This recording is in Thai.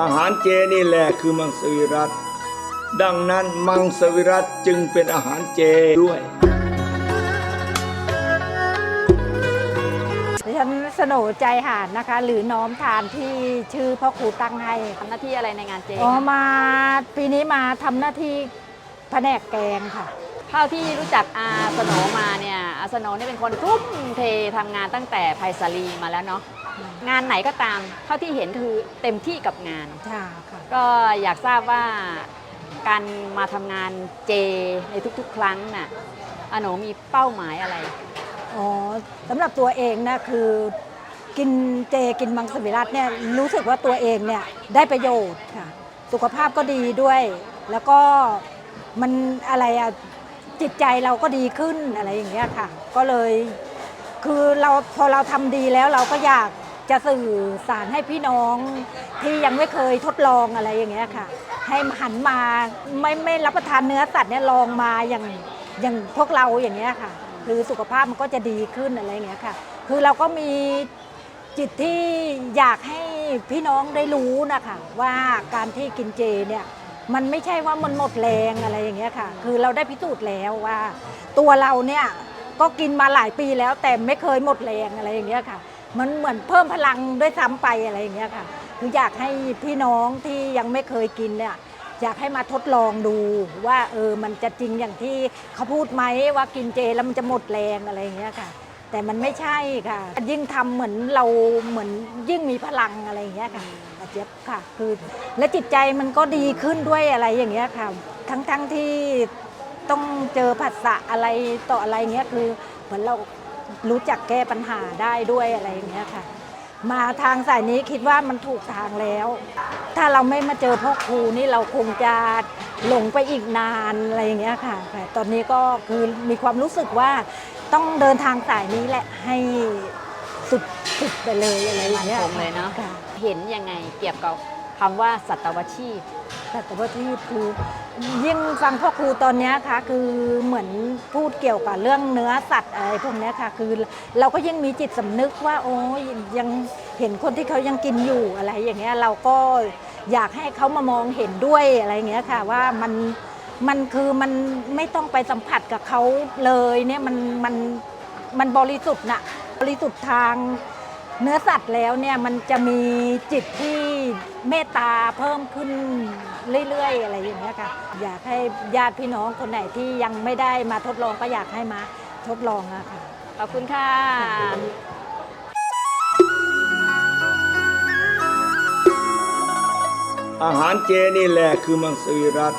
อาหารเจนี่แหละคือมังสวิรัตดังนั้นมังสวิรัตจึงเป็นอาหารเจด้วยดิฉันสโหนใจหานนะคะ หรือน้อมทานที่ชื่อพ่อครูตั้งให้ทำหน้าที่อะไรในงานเจอ๋อคะมาปีนี้มาทำหน้าที่แผนกแกงค่ะเท่าที่รู้จักอาสโนมาเนี่ยอาสโนเนี่ยเป็นคนทุ่มเททำงานตั้งแต่ไพศาลีมาแล้วเนาะงานไหนก็ตามเท่าที่เห็นคือเต็มที่กับงานค่ะค่ะก็อยากทราบว่าการมาทำงานเจในทุกๆ ครั้งน่ะอาโหนมีเป้าหมายอะไรอ๋อสำหรับตัวเองนะคือกินเจกินมังสวิรัตเนี่ยรู้สึกว่าตัวเองเนี่ยได้ประโยชน์ค่ะ สุขภาพก็ดีด้วย แล้วก็มันอะไรอะ จิตใจเราก็ดีขึ้นอะไรอย่างเงี้ยค่ะ ก็เลย คือเราพอเราทำดีแล้วเราก็อยากจะสื่อสารให้พี่น้องที่ยังไม่เคยทดลองอะไรอย่างเงี้ยค่ะ ให้หันมาไม่ไม่รับประทานเนื้อสัตว์เนี่ยลองมาอย่างอย่างพวกเราอย่างเงี้ยค่ะ คือสุขภาพมันก็จะดีขึ้นอะไรอย่างเงี้ยค่ะ คือเราก็มีจิตที่อยากให้พี่น้องได้รู้นะคะว่าการที่กินเจเนี่ย มันไม่ใช่ว่ามันหมดแรงอะไรอย่างเงี้ยค่ะ คือเราได้พิสูจน์แล้วว่า ตัวเราเนี่ยก็กินมาหลายปีแล้ว แต่ไม่เคยหมดแรงอะไรอย่างเงี้ยค่ะ มันเหมือนเพิ่มพลังด้วยซ้ำไปอะไรอย่างเงี้ยค่ะ คืออยากให้พี่น้องที่ยังไม่เคยกินเนี่ยอยากให้มาทดลองดูว่าเออมันจะจริงอย่างที่เขาพูดไหมว่ากินเจแล้วมันจะหมดแรงอะไรอย่างเงี้ยค่ะ แต่มันไม่ใช่ค่ะ ยิ่งทำเหมือนเราเหมือนยิ่งมีพลังอะไรอย่างเงี้ยค่ะอาเจี๊ยบค่ะ คือและจิตใจมันก็ดีขึ้นด้วยอะไรอย่างเงี้ยค่ะ ทั้งทั้งที่ต้องเจอผัสสะอะไรต่ออะไรเงี้ยคือเหมือนเรารู้จักแก้ปัญหาได้ด้วยอะไรอย่างเงี้ยค่ะ มาทางสายนี้คิดว่ามันถูกทางแล้ว ถ้าเราไม่มาเจอพ่อครูนี่เราคงจะหลงไปอีกนานอะไรอย่างเงี้ยค่ะแต่ตอนนี้ก็คือมีความรู้สึกว่า ต้องเดินทางสายนี้แหละให้สุดสุดไปเลยอะไรอย่างเงี้ยมั่นคงเลยเนอะ ค่ะเห็นยังไงเกี่ยวกับคำว่าสัตวชีพ แต่ว่าที่คือยิ่งฟังพ่อครูตอนเนี้ยค่ะ คือเหมือนพูดเกี่ยวกับเรื่องเนื้อสัตว์อะไรพวกเนี้ยค่ะ คือเราก็ยังมีจิตสำนึกว่าโอ้ยยังเห็นคนที่เขายังกินอยู่อะไรอย่างเงี้ยเราก็อยากให้เขามามองเห็นด้วยอะไรอย่างเงี้ยค่ะ ว่ามัน มันคือมันไม่ต้องไปสัมผัสกับเขาเลยเนี่ยมันมันมันบริสุทธิ์น่ะบริสุทธิ์ทางเนื้อสัตว์แล้วเนี่ยมันจะมีจิตที่เมตตาเพิ่มขึ้นเรื่อยๆ อะไรอย่างเงี้ยค่ะอยากให้ญาติพี่น้องคนไหนที่ยังไม่ได้มาทดลองก็อยากให้มาทดลองอะค่ะขอบคุณค่ะอาหารเจนี่แหละคือมังสวิรัต